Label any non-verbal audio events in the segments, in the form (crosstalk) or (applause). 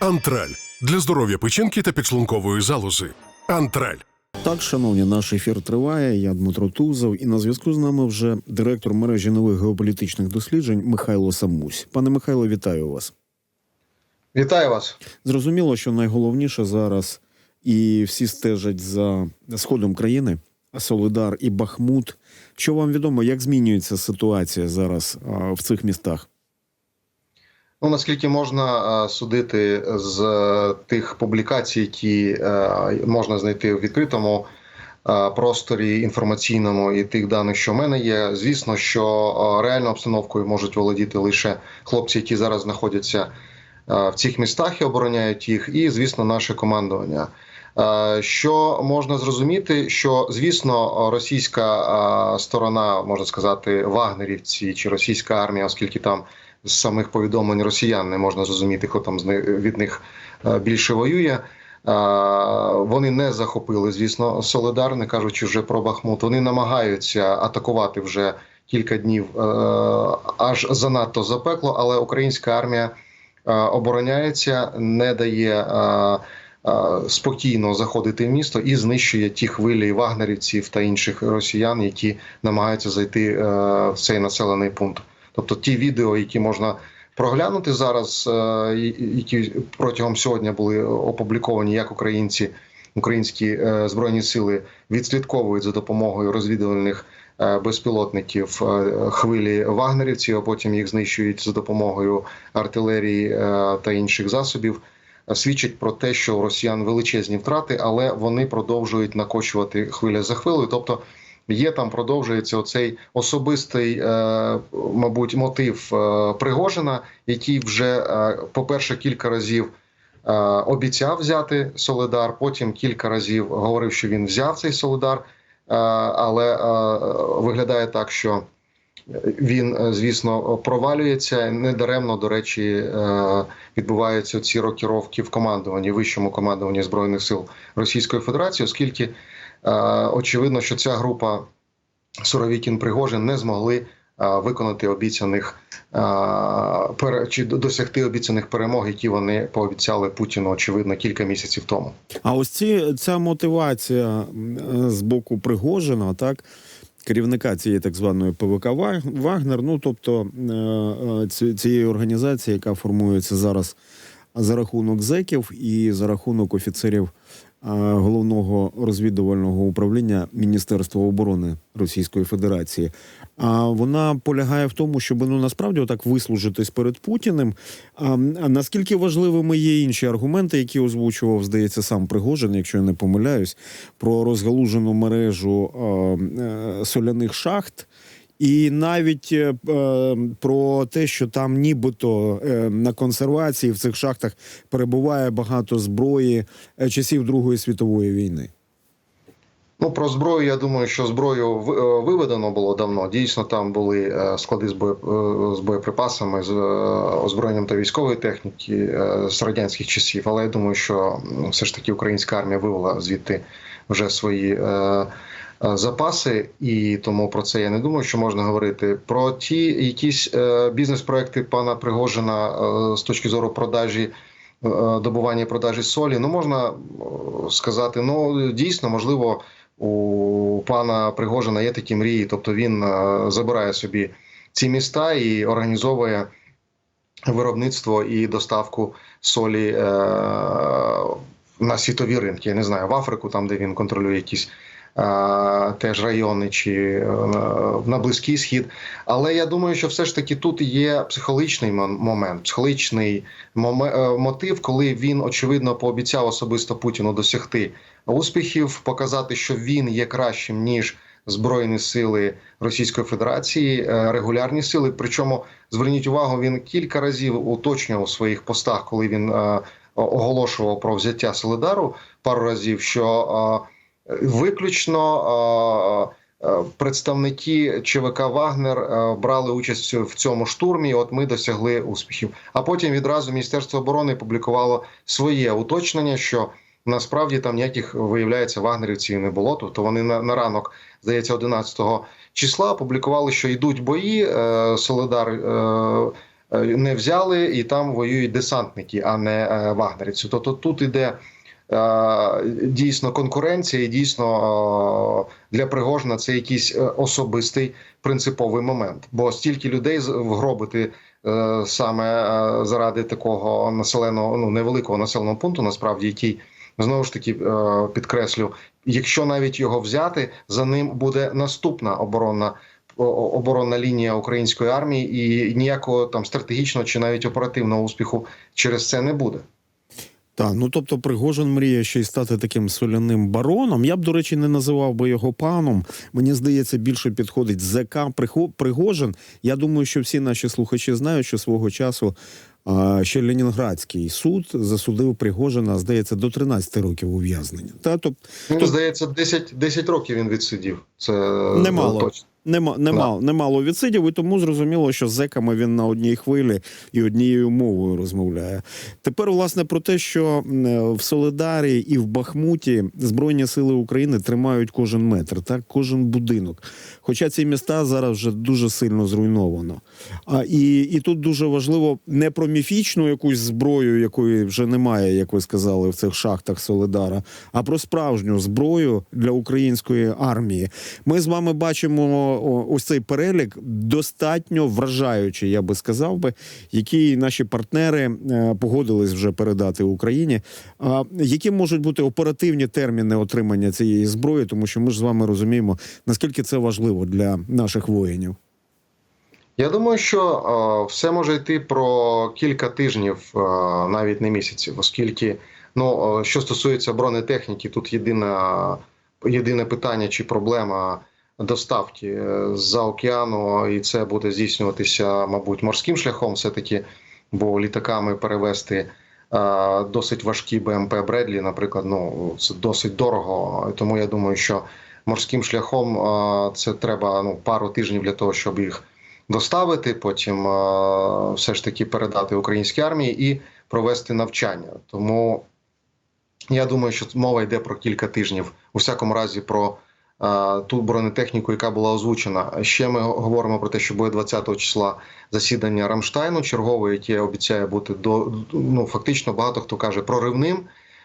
Антраль для здоров'я печінки та підшлункової залози. Антраль. Так, шановні, наш ефір триває. Я Дмитро Тузов, і на зв'язку з нами вже директор мережі нових геополітичних досліджень Михайло Самусь. Пане Михайло, вітаю вас. Вітаю вас. Зрозуміло, що найголовніше зараз, і всі стежать за сходом країни, Солидар і Бахмут. Що вам відомо, як змінюється ситуація зараз в цих містах? Ну наскільки можна е, судити з е, тих публікацій, які е, можна знайти в відкритому просторі інформаційному і тих даних, що в мене є, звісно, що реальною обстановкою можуть володіти лише хлопці, які зараз знаходяться в цих містах і обороняють їх, і звісно, наше командування. Що можна зрозуміти, що звісно, російська сторона, можна сказати, вагнерівці чи російська армія, оскільки там з самих повідомлень росіян не можна зрозуміти, хто там від них е, більше воює. Е, Вони не захопили, звісно, Солидар, не кажучи вже про Бахмут. Вони намагаються атакувати вже кілька днів е, аж занадто запекло, але українська армія обороняється, не дає. Спокійно заходити в місто і знищує ті хвилі вагнерівців та інших росіян, які намагаються зайти в цей населений пункт. Тобто ті відео, які можна проглянути зараз, е, які протягом сьогодні були опубліковані, як українці, українські е, збройні сили відслідковують за допомогою розвідувальних е, безпілотників хвилі вагнерівців, а потім їх знищують за допомогою артилерії та інших засобів. Свідчить про те, що у росіян величезні втрати, але вони продовжують накочувати хвиля за хвилею. Тобто є там продовжується оцей особистий, е, мабуть, мотив е, Пригожина, який вже, е, по-перше, кілька разів обіцяв взяти Солидар, потім кілька разів говорив, що він взяв цей Солидар, але виглядає так, що він, звісно, провалюється. Недаремно, до речі, відбуваються ці рокіровки в командуванні, вищому командуванні Збройних сил Російської Федерації, оскільки Очевидно, що ця група Суровікін Пригожин не змогли е, виконати обіцяних е, чи досягти обіцяних перемог, які вони пообіцяли Путіну, очевидно, кілька місяців тому. А ось ці, ця мотивація е, з боку Пригожина, так, керівника цієї так званої ПВК Вагнер, ну тобто е, е, ці- цієї організації, яка формується зараз за рахунок зеків і за рахунок офіцерів е, головного розвідувального управління Міністерства оборони Російської Федерації. А вона полягає в тому, щоб ну насправді отак вислужитись перед Путіним. А, а наскільки важливими є інші аргументи, які озвучував, здається, сам Пригожин, якщо я не помиляюсь, про розгалужену мережу е, е, соляних шахт. І навіть е, е, про те, що там нібито е, на консервації в цих шахтах перебуває багато зброї е, часів Другої світової війни. Ну про зброю. Я думаю, що зброю е, виведено було давно. Дійсно, там були склади з боєприпасами, з озброєнням та військової техніки з радянських часів. Але я думаю, що все ж таки українська армія вивела звідти вже свої. е, Запаси, і тому про це я не думаю, що можна говорити. Про ті якісь е, бізнес-проекти пана Пригожина е, з точки зору продажі е, добування і продажі солі. Ну можна е, сказати, ну дійсно можливо у пана Пригожина є такі мрії, тобто він е, забирає собі ці міста і організовує виробництво і доставку солі е, на світові ринки. Я не знаю, в Африку, там де він контролює якісь. Теж райони чи е, на близький схід, але я думаю, що все ж таки тут є психологічний момент, психологічний е, мотив, коли він очевидно пообіцяв особисто Путіну досягти успіхів, показати, що він є кращим ніж збройні сили Російської Федерації, е, регулярні сили. Причому зверніть увагу, він кілька разів уточнював у своїх постах, коли він оголошував про взяття Солидару пару разів, що виключно. Представники ЧВК Вагнер брали участь в цьому штурмі. От ми досягли успіхів. А потім відразу Міністерство оборони публікувало своє уточнення, що насправді там ніяких виявляється вагнерівців не було. Тобто вони на, на ранок, здається, 11 числа опублікували, що йдуть бої. Е, Солидар е, е, не взяли, і там воюють десантники, а не вагнерівці. Тобто тут іде дійсно конкуренція, і дійсно е, для Пригожина це якийсь е, особистий принциповий момент. Бо стільки людей вгробити е, саме е, заради такого населеного, ну невеликого населеного пункту, насправді, який знову ж таки е, підкреслю, якщо навіть його взяти, за ним буде наступна оборонна. Оборонна лінія української армії, і ніякого там стратегічного чи навіть оперативного успіху через це не буде. Так, ну тобто Пригожин мріє ще й стати таким соляним бароном. Я б, до речі, не називав би його паном. Мені здається, більше підходить ЗК Пригожин. Я думаю, що всі наші слухачі знають, що свого часу а, ще Ленінградський суд засудив Пригожина, здається, до 13 років ув'язнення. Та тобто Мені здається, 10, 10 років він відсидів. Це Немало. точно. Нема, немало, немало відсидів, і тому зрозуміло, що з зеками він на одній хвилі і однією мовою розмовляє. Тепер, власне, про те, що в Солидарі і в Бахмуті Збройні сили України тримають кожен метр, так, кожен будинок. Хоча ці міста зараз вже дуже сильно зруйновано. А і, і тут дуже важливо не про міфічну якусь зброю, якої вже немає, як ви сказали, в цих шахтах Солидара, а про справжню зброю для української армії. Ми з вами бачимо ось цей перелік достатньо вражаючий, я би сказав би, який наші партнери е, погодились вже передати Україні. А які можуть бути оперативні терміни отримання цієї зброї, тому що ми ж з вами розуміємо, наскільки це важливо для наших воїнів. Я думаю, що е, все може йти про кілька тижнів, е, навіть не місяців, оскільки ну, що стосується бронетехніки, тут єдина, єдине питання чи проблема доставки е, з-за океану, і це буде здійснюватися, мабуть, морським шляхом, все-таки, бо літаками перевезти. е, Досить важкі БМП Бредлі, наприклад, ну це досить дорого. Тому я думаю, що морським шляхом е, це треба ну пару тижнів для того, щоб їх доставити, потім все ж таки передати українській армії і провести навчання. Тому я думаю, що мова йде про кілька тижнів, у всякому разі, про ту бронетехніку, яка була озвучена. Ще ми говоримо про те, що буде 20 числа засідання Рамштайну, чергове, яке обіцяє бути до ну фактично багато хто каже проривним.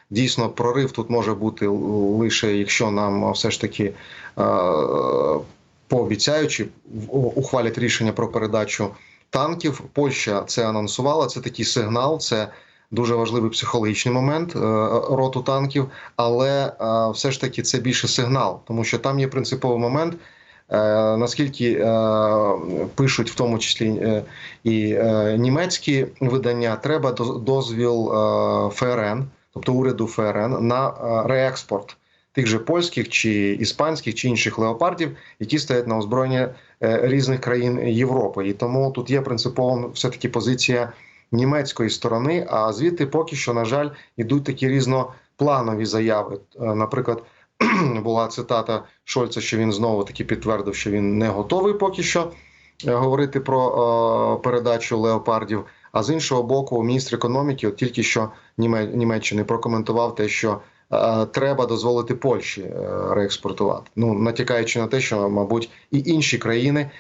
Дійсно, прорив тут може бути лише якщо нам все ж таки е, пообіцяючи ухвалять рішення про передачу танків. Польща це анонсувала. Це такий сигнал. Це дуже важливий психологічний момент е, роту танків, але е, все ж таки це більше сигнал, тому що там є принциповий момент. Е, Наскільки пишуть в тому числі і німецькі видання, треба доз- дозвіл ФРН, тобто уряду ФРН, на реекспорт тих же польських чи іспанських чи інших леопардів, які стоять на озброєнні е, різних країн Європи. І тому тут є принципово все таки позиція німецької сторони. А звідти поки що, на жаль, ідуть такі різнопланові заяви. Е, Наприклад, (clears throat) була цитата Шольца, що він знову таки підтвердив, що він не готовий поки що е, говорити про е, передачу леопардів. А з іншого боку, міністр економіки, от тільки що Німеччини прокоментував те, що треба дозволити Польщі реекспортувати. Ну натякаючи на те, що мабуть і інші країни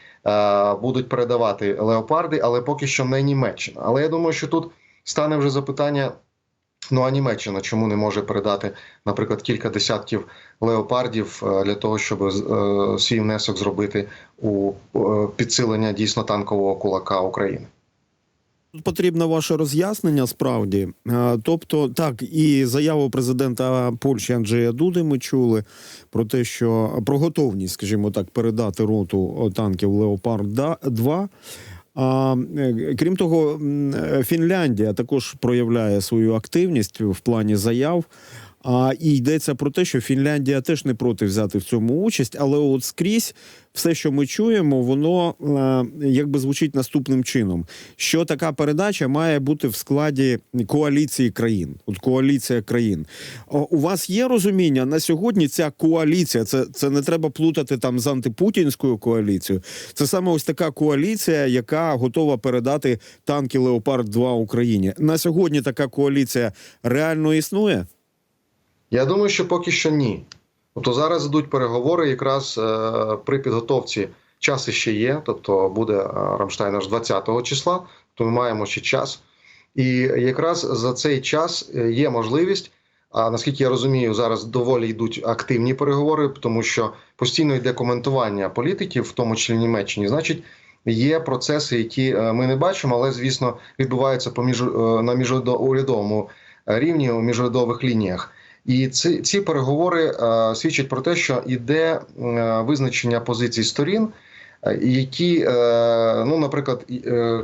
будуть передавати леопарди, але поки що не Німеччина. Але я думаю, що тут стане вже запитання. Ну а Німеччина чому не може передати, наприклад, кілька десятків леопардів е, для того, щоб е, свій внесок зробити у е, підсилення дійсно танкового кулака України? Потрібно ваше роз'яснення справді. Е, Тобто, так, і заяву президента Польщі Анджея Дуди ми чули про те, що про готовність, скажімо так, передати роту танків Леопард 2 А е, крім того, е, Фінляндія також проявляє свою активність в плані заяв. А і йдеться про те, що Фінляндія теж не проти взяти в цьому участь, але от скрізь все, що ми чуємо, воно е, якби звучить наступним чином: що така передача має бути в складі коаліції країн. От коаліція країн. У вас є розуміння на сьогодні? Ця коаліція, це, це не треба плутати там з антипутінською коаліцією. Це саме ось така коаліція, яка готова передати танки Леопард 2 Україні. На сьогодні така коаліція реально існує. Я думаю, що поки що ні. Тобто зараз йдуть переговори якраз е, при підготовці час ще є, тобто буде е, Рамштайн аж 20 числа, то ми маємо ще час. І якраз за цей час е, є можливість. А наскільки я розумію, зараз доволі йдуть активні переговори, тому що постійно йде коментування політиків, в тому числі Німеччині. Значить, є процеси, які ми не бачимо, але звісно відбуваються по між, е, на міжурядовому рівні у міжурядових лініях. І ці, ці переговори е, свідчать про те, що йде е, визначення позицій сторін, е, які, ну, наприклад,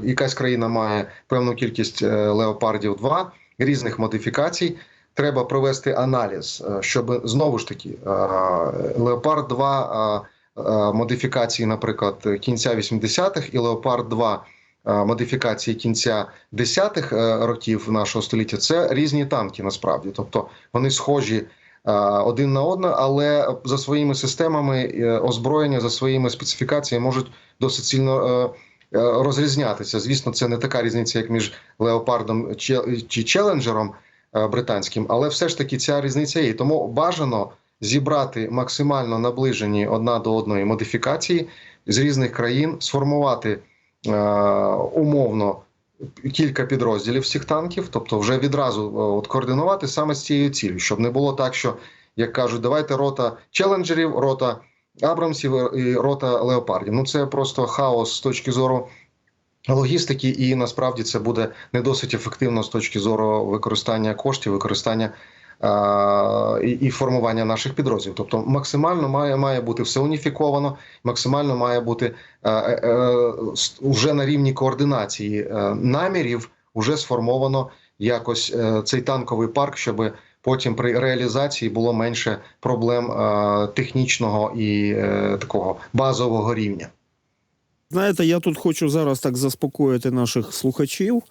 якась країна має певну кількість леопардів 2 різних модифікацій. Треба провести аналіз, щоб знову ж таки леопард 2 е, е, модифікації, наприклад, кінця 80-х і леопард 2 е, модифікації кінця 10-х е, років нашого століття це різні танки насправді. Тобто вони схожі е, один на одне, але за своїми системами е, озброєння, за своїми специфікаціями можуть досить сильно. е, е, Розрізнятися, звісно, це не така різниця, як між леопардом чи- челенджером е, британським, але все ж таки ця різниця є. Тому бажано зібрати максимально наближені одна до одної модифікації з різних країн, сформувати е, умовно кілька підрозділів цих танків, тобто вже відразу е, от координувати саме з цією цілею, щоб не було так, що як кажуть, давайте рота челенджерів, рота Абрамсів і рота леопардів. Ну це просто хаос з точки зору. Логістики, і насправді це буде не досить ефективно з точки зору використання коштів, використання і, і формування наших підрозділів. Тобто, максимально має має бути все уніфіковано, максимально має бути е, е, е, вже на рівні координації е, намірів, вже сформовано якось е, цей танковий парк, щоб потім при реалізації було менше проблем е, технічного і е, такого базового рівня. Знаєте, я тут хочу зараз так заспокоїти наших слухачів,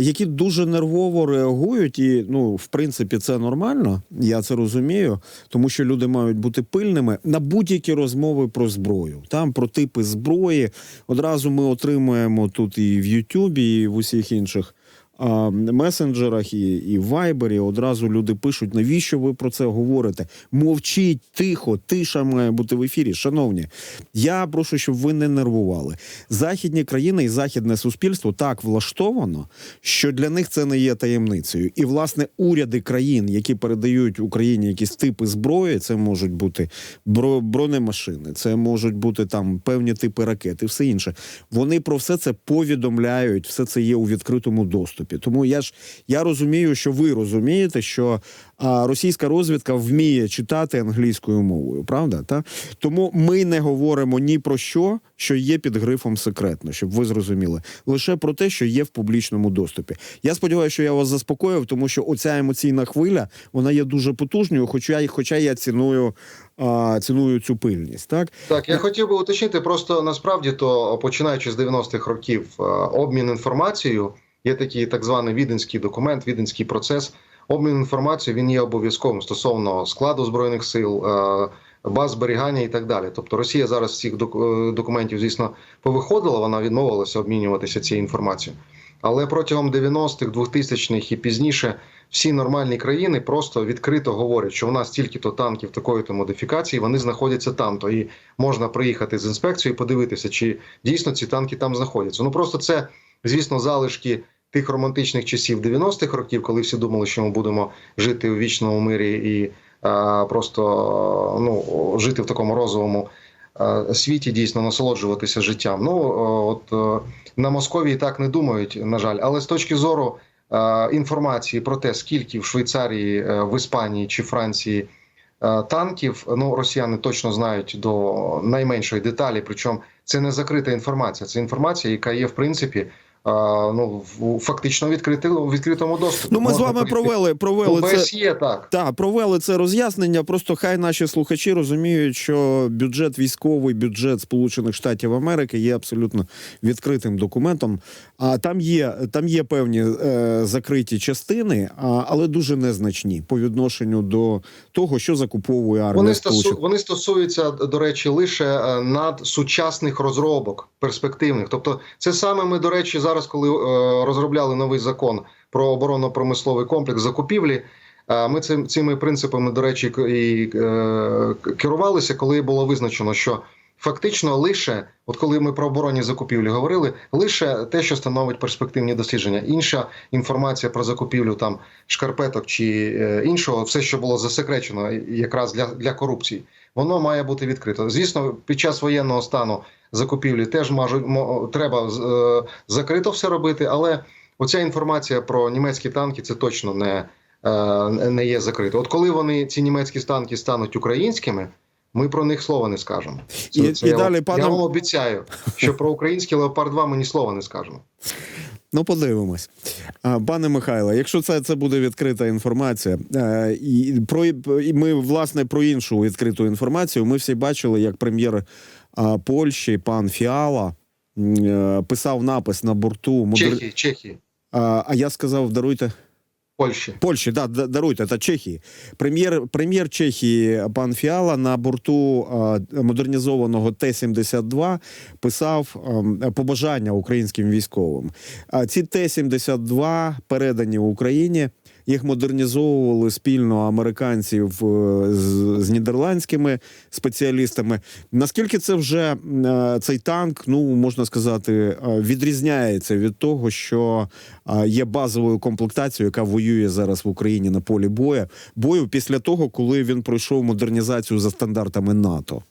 які дуже нервово реагують, і ну, в принципі, це нормально. Я це розумію, тому що люди мають бути пильними на будь-які розмови про зброю. Там про типи зброї. Одразу ми отримуємо тут і в Ютубі, і в усіх інших. Месенджерах і, і Вайбері одразу люди пишуть, навіщо ви про це говорите? Мовчіть тихо, тиша має бути в ефірі. Шановні, я прошу, щоб ви не нервували. Західні країни і західне суспільство так влаштовано, що для них це не є таємницею. І власне уряди країн, які передають Україні якісь типи зброї, це можуть бути бро- бронемашини, це можуть бути там певні типи ракет і все інше. Вони про все це повідомляють, все це є у відкритому доступі. Тому я ж я розумію, що ви розумієте, що а, російська розвідка вміє читати англійською мовою, правда? Та? Тому ми не говоримо ні про що, що є під грифом секретно, щоб ви зрозуміли, лише про те, що є в публічному доступі. Я сподіваюся, що я вас заспокоїв, тому що оця емоційна хвиля вона є дуже потужною, хоча, хоча я ціную, ціную цю пильність. Так? Так, я хотів би уточнити, просто насправді то починаючи з 90-х років, обмін інформацією є такий так званий віденський документ, віденський процес. Обмін інформацією він є обов'язковим стосовно складу збройних сил, е, баз зберігання і так далі. Тобто Росія зараз з цих е, документів, звісно, повиходила, вона відмовилася обмінюватися цією інформацією. Але протягом 90-х, 2000-х і пізніше всі нормальні країни просто відкрито говорять, що у нас тільки-то танків такої-то модифікації, вони знаходяться там. То і можна приїхати з інспекцією, і подивитися, чи дійсно ці танки там знаходяться. Ну просто це, звісно, залишки тих романтичних часів 90-х років, коли всі думали, що ми будемо жити у вічному мирі і е, просто ну, жити в такому розовому е, світі, дійсно насолоджуватися життям. Ну е, от е, на Московії так не думають, на жаль, але з точки зору е, інформації про те, скільки в Швейцарії, е, в Іспанії чи Франції е, танків, ну росіяни точно знають до найменшої деталі. Причому це не закрита інформація, це інформація, яка є в принципі. Ну, фактично відкрити, у відкритому доступі. Ну, ми з вами провели, провели це. ОБСЄ, так. Так, провели це роз'яснення. Просто хай наші слухачі розуміють, що бюджет військовий, бюджет Сполучених Штатів Америки є абсолютно відкритим документом. А там є там є певні е, закриті частини, а, але дуже незначні по відношенню до того, що закуповує армія Вони, стосу, вони стосуються, до речі, лише е, надсучасних розробок перспективних. Тобто, це саме ми, до речі, зараз, коли е, розробляли новий закон про оборонно-промисловий комплекс закупівлі. е, Ми цим цими принципами, до речі, і е, керувалися, коли було визначено, що фактично лише, от коли ми про оборонні закупівлі говорили, лише те, що становить перспективні дослідження. Інша інформація про закупівлю там шкарпеток чи іншого, все, що було засекречено якраз для, для корупції, воно має бути відкрито. Звісно, під час воєнного стану закупівлі теж можуть треба е, закрито все робити, але оця інформація про німецькі танки це точно не, е, не є закрито. От коли вони ці німецькі танки стануть українськими. Ми про них слова не скажемо. І- і я, далі, пане- я вам обіцяю, що про український Леопард 2 ми ні слова не скажемо. Ну, подивимось. Пане Михайло, якщо це, це буде відкрита інформація, е, і про і ми власне про іншу відкриту інформацію. Ми всі бачили, як прем'єр Польщі пан Фіала е, писав напис на борту модер... Чехії, Чехії, А, а я сказав, даруйте. Польщі. Польщі, да, да, даруйте, та Чехії. Прем'єр, прем'єр Чехії пан Фіала на борту модернізованого Т-72 писав ем, побажання українським військовим. А ці Т-72 передані Україні. Їх модернізовували спільно американців е, з, з нідерландськими спеціалістами. Наскільки це вже е, цей танк, ну можна сказати, е, відрізняється від того, що є базовою комплектацією, яка воює зараз в Україні на полі бою, бою після того, коли він пройшов модернізацію за стандартами НАТО.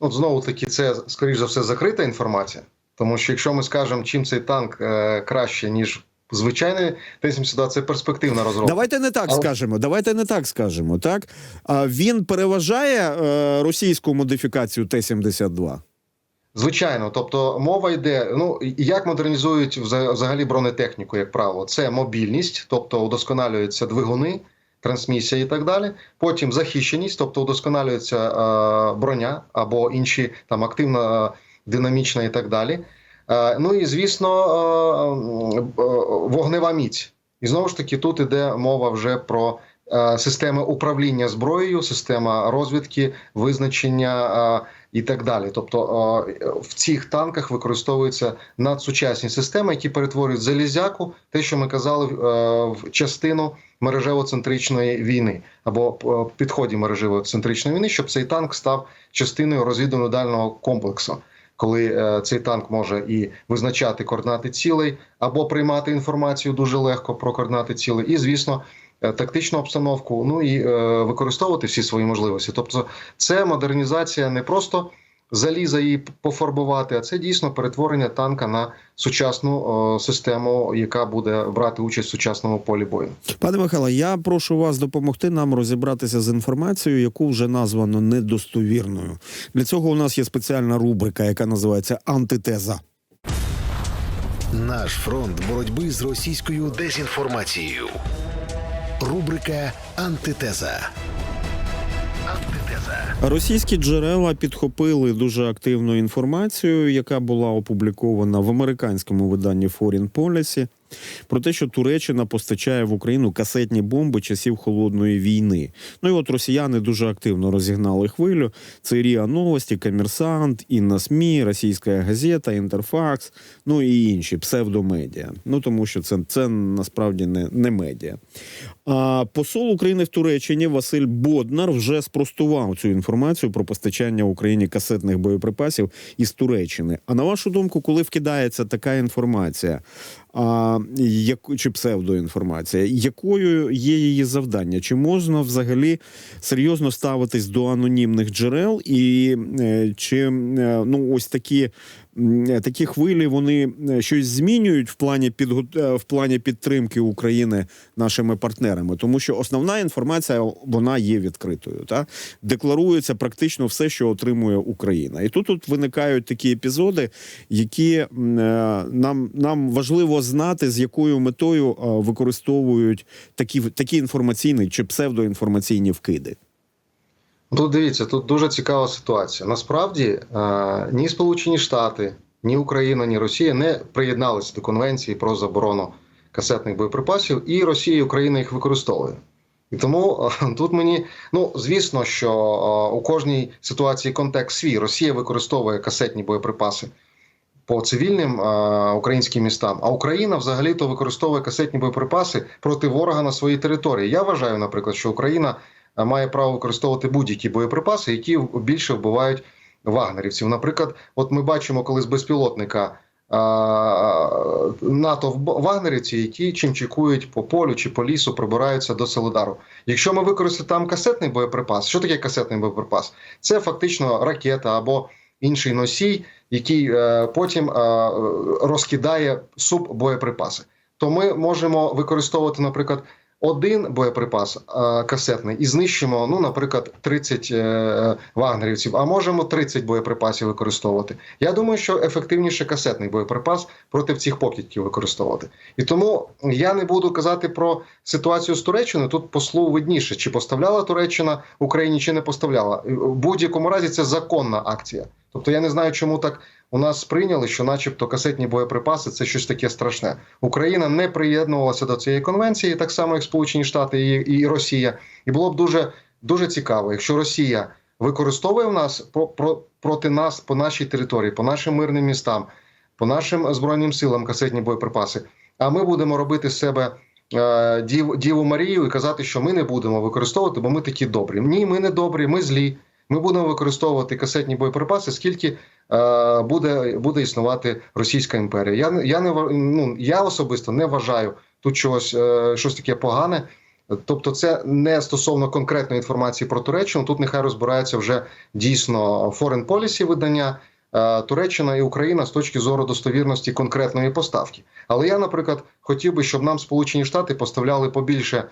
От знову таки, це скоріш за все закрита інформація. Тому що якщо ми скажемо, чим цей танк е, краще, ніж звичайний Т-72, це перспективна розробка. Давайте не так Але- скажемо. Давайте не так скажемо. Так а він переважає е, російську модифікацію Т-72. Звичайно, тобто мова йде. Ну як модернізують вза- взагалі бронетехніку, як правило, це мобільність, тобто удосконалюються двигуни, трансмісія і так далі. Потім захищеність, тобто удосконалюється е, броня або інші там активна, е, динамічна і так далі. Е, ну і звісно, е, е, вогнева міць. І знову ж таки, тут іде мова вже про системи управління зброєю, система розвідки, визначення. І так далі. Тобто в цих танках використовуються надсучасні системи, які перетворюють залізяку, те, що ми казали, в частину мережево-центричної війни або підході мережево-центричної війни, щоб цей танк став частиною розвідувально-дального комплексу. Коли е, цей танк може і визначати координати цілей, або приймати інформацію дуже легко про координати цілей, і звісно, е, тактичну обстановку, ну і е, використовувати всі свої можливості. Тобто, це модернізація не просто заліза її пофарбувати, а це дійсно перетворення танка на сучасну о, систему, яка буде брати участь в сучасному полі бою. Пане Михайло, я прошу вас допомогти нам розібратися з інформацією, яку вже названо недостовірною. Для цього у нас є спеціальна рубрика, яка називається Антитеза. Наш фронт боротьби з російською дезінформацією. Рубрика Антитеза. Антитеза. Російські джерела підхопили дуже активну інформацію, яка була опублікована в американському виданні Foreign Policy, про те, що Туреччина постачає в Україну касетні бомби часів холодної війни. Ну і от росіяни дуже активно розігнали хвилю. Це Ріа Новості, Комерсант, Інна СМІ, Російська газета, Інтерфакс, ну і інші псевдомедіа. Ну тому що це, це насправді не, не медіа. А посол України в Туреччині Василь Боднар вже спростував цю інформацію про постачання Україні касетних боєприпасів із Туреччини. А на вашу думку, коли вкидається така інформація, а, як, чи псевдоінформація, якою є її завдання? Чи можна взагалі серйозно ставитись до анонімних джерел, і е, чи е, ну ось такі такі хвилі вони е, щось змінюють в плані підго... е, в плані підтримки України нашими партнерами, тому що основна інформація вона є відкритою. Та декларується практично все, що отримує Україна, і тут тут виникають такі епізоди, які е, нам, нам важливо знати, з якою метою е, використовують такі такі інформаційні чи псевдоінформаційні вкиди. Тут дивіться, тут дуже цікава ситуація. Насправді е, ні Сполучені Штати, ні Україна, ні Росія не приєдналися до конвенції про заборону касетних боєприпасів, і Росія і Україна їх використовує. І тому е, тут мені, ну звісно, що е, у кожній ситуації контекст свій Росія використовує касетні боєприпаси по цивільним українським містам, а Україна взагалі то використовує касетні боєприпаси проти ворога на своїй території. Я вважаю, наприклад, що Україна має право використовувати будь-які боєприпаси, які більше вбивають вагнерівців. Наприклад, от ми бачимо, коли з безпілотника а, НАТО вагнерівці, які чим чекують по полю чи по лісу, пробираються до Солидару. Якщо ми використаємо там касетний боєприпас, що таке касетний боєприпас? Це фактично ракета або інший носій, який е, потім е, розкидає суббоєприпаси. То ми можемо використовувати, наприклад, один боєприпас е, касетний і знищимо, ну, наприклад, 30 е, вагнерівців, а можемо 30 боєприпасів використовувати. Я думаю, що ефективніше касетний боєприпас проти цих покидьків використовувати. І тому я не буду казати про ситуацію з Туреччиною. Тут послу видніше, чи поставляла Туреччина Україні, чи не поставляла. В будь-якому разі це законна акція. Тобто я не знаю, чому так у нас сприйняли, що, начебто, касетні боєприпаси це щось таке страшне. Україна не приєднувалася до цієї конвенції, так само як Сполучені Штати і, і Росія. І було б дуже дуже цікаво, якщо Росія використовує в нас про, про, проти нас по нашій території, по нашим мирним містам, по нашим збройним силам касетні боєприпаси. А ми будемо робити з себе е, дів, Діву Марію і казати, що ми не будемо використовувати, бо ми такі добрі. Ні, ми не добрі, ми злі. Ми будемо використовувати касетні боєприпаси, скільки е, буде, буде існувати Російська імперія. Я я не ну, я особисто не вважаю тут чогось е, щось таке погане. Тобто, це не стосовно конкретної інформації про Туреччину. Тут нехай розбираються вже дійсно foreign policy видання е, Туреччина і Україна з точки зору достовірності конкретної поставки. Але я, наприклад, хотів би, щоб нам Сполучені Штати поставляли побільше е,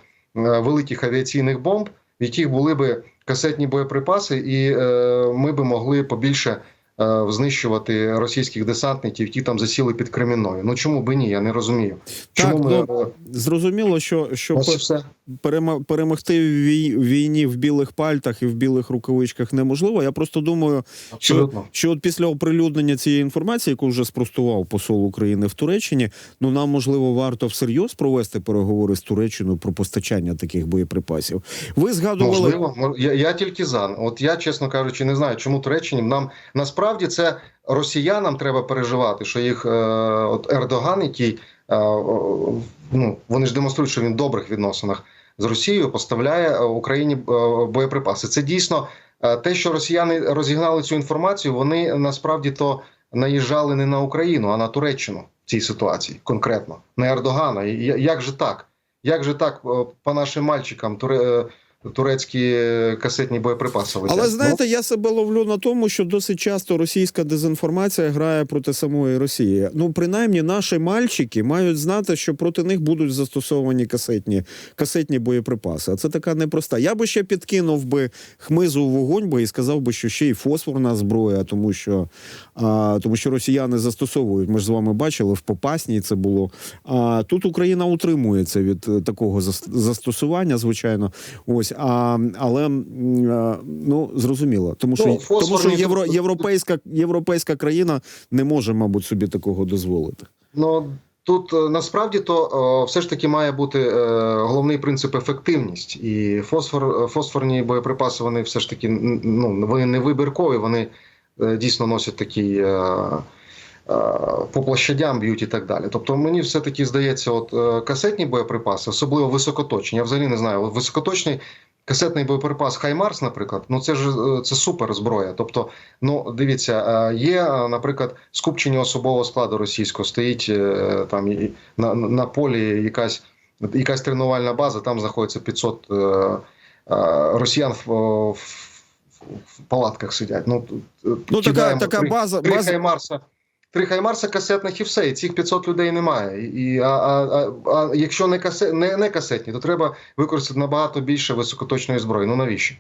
великих авіаційних бомб, в яких були би касетні боєприпаси, і е, ми би могли побільше знищувати російських десантників, які там засіли під Кремінною. Ну чому би ні? Я не розумію. Чому Так, ми ну, е, Зрозуміло, що, що ось все. перемогти в війні в білих пальтах і в білих рукавичках неможливо. Я просто думаю, що, що от після оприлюднення цієї інформації, яку вже спростував посол України в Туреччині, ну нам можливо варто всерйоз провести переговори з Туреччиною про постачання таких боєприпасів. Ви згадували Можливо, я, я тільки за. От я, чесно кажучи, не знаю, чому Туреччині нам насправді це росіянам треба переживати, що їх е, от Ердоган, який е, ну вони ж демонструють, що він в добрих відносинах з Росією, поставляє е, Україні боєприпаси. Це дійсно те, що росіяни розігнали цю інформацію. Вони насправді то наїжджали не на Україну, а на Туреччину в цій ситуації конкретно на Ердогана. Як же так? Як же так по нашим мальчикам туре, турецькі касетні боєприпаси летять? Але знаєте, я себе ловлю на тому, що досить часто російська дезінформація грає проти самої Росії. Ну, принаймні, наші мальчики мають знати, що проти них будуть застосовані касетні, касетні боєприпаси. А це така непроста. Я би ще підкинув би хмизу в вогонь би і сказав би, що ще й фосфорна зброя, тому що, а, тому що росіяни застосовують. Ми ж з вами бачили в Попасній це було. А тут Україна утримується від е, такого зас- застосування, звичайно. Ось, а, але ну зрозуміло, тому що, Ну, тому що євро, європейська, європейська країна не може, мабуть, собі такого дозволити. Ну тут е, насправді то е, все ж таки має бути е, головний принцип ефективність. І фосфор, фосфорні боєприпаси вони все ж таки ну, вони не вибіркові, вони е, дійсно носять такий. Е, По площадям б'ють і так далі. Тобто мені все-таки здається, от е, касетні боєприпаси, особливо високоточні. Я взагалі не знаю. Високоточний касетний боєприпас Хаймарс, наприклад, ну це ж е, це супер зброя. Тобто, ну дивіться, є, наприклад, скупчення особового складу російського, стоїть там на, на полі якась, якась тренувальна база, там знаходиться 500 е, е, росіян в, в, в палатках сидять. Ну, Ну, така, така база, база, Хаймарса. Три Хаймарса касетних і все, і цих 500 людей немає. І, а, а, а, якщо не, касе, не, не касетні, то треба використати набагато більше високоточної зброї. Ну навіщо?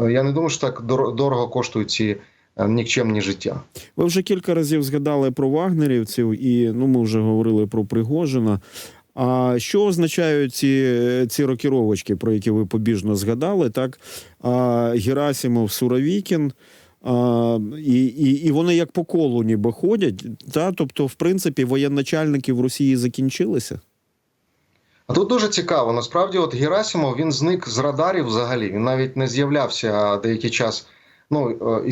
Е, Я не думаю, що так дор- дорого коштують ці е, нікчемні життя. Ви вже кілька разів згадали про вагнерівців, і ну ми вже говорили про Пригожина. А що означають ці, ці рокіровочки, про які ви побіжно згадали? Так а, Герасимов, Суровікін. А, і, і, і вони як по колу ніби ходять. Та? Тобто, в принципі, воєначальники в Росії закінчилися. А тут дуже цікаво. Насправді, от Герасимов він зник з радарів взагалі. Він навіть не з'являвся деякий час. Ну е,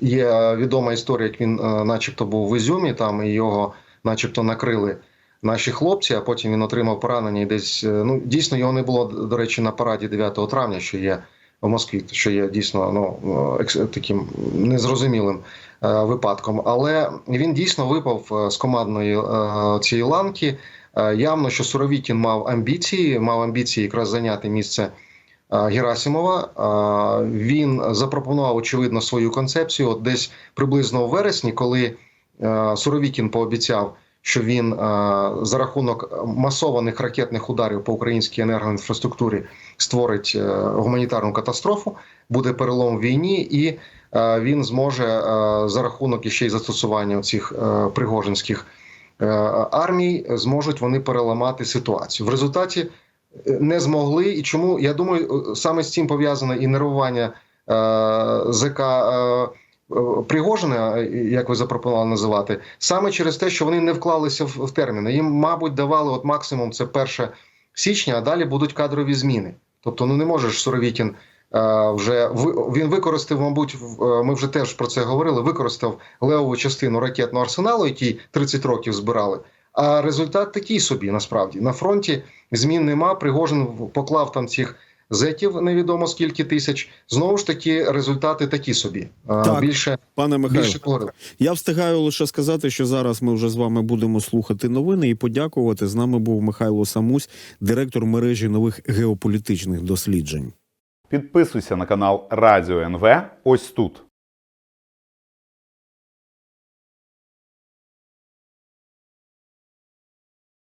є відома історія, як він, е, начебто, був в Ізюмі, там і його, начебто, накрили наші хлопці, а потім він отримав поранення і десь. е, Ну дійсно його не було, до речі, на параді 9 травня, що є в Москві, що є дійсно ну, таким незрозумілим е, випадком. Але він дійсно випав е, з командної е, цієї ланки. Явно, що Суровікін мав амбіції, мав амбіції якраз зайняти місце Герасимова. Він запропонував очевидно свою концепцію. От десь приблизно у вересні, коли Суровікін пообіцяв, що він е, за рахунок масованих ракетних ударів по українській енергоінфраструктурі створить е, гуманітарну катастрофу, буде перелом в війні, і е, він зможе за рахунок іще й застосування цих пригожинських армій, зможуть вони переламати ситуацію. В результаті не змогли. І чому я думаю, саме з цим пов'язане і нервування ЗК. Пригожина, як ви запропонували називати, саме через те, що вони не вклалися в, терміни. Їм, мабуть, давали от максимум це 1 січня, а далі будуть кадрові зміни. Тобто, ну не можеш Суровікін е, вже він використав, мабуть, е, ми вже теж про це говорили. Використав левову частину ракетного арсеналу, який 30 років збирали. А результат такий собі насправді на фронті змін нема. Пригожин поклав там цих зетів, невідомо скільки тисяч. Знову ж таки, результати такі собі. Так. Більше Пане Михайло, більше я встигаю лише сказати, що зараз ми вже з вами будемо слухати новини і подякувати. З нами був Михайло Самусь, директор мережі нових геополітичних досліджень. Підписуйся на канал Радіо НВ ось тут.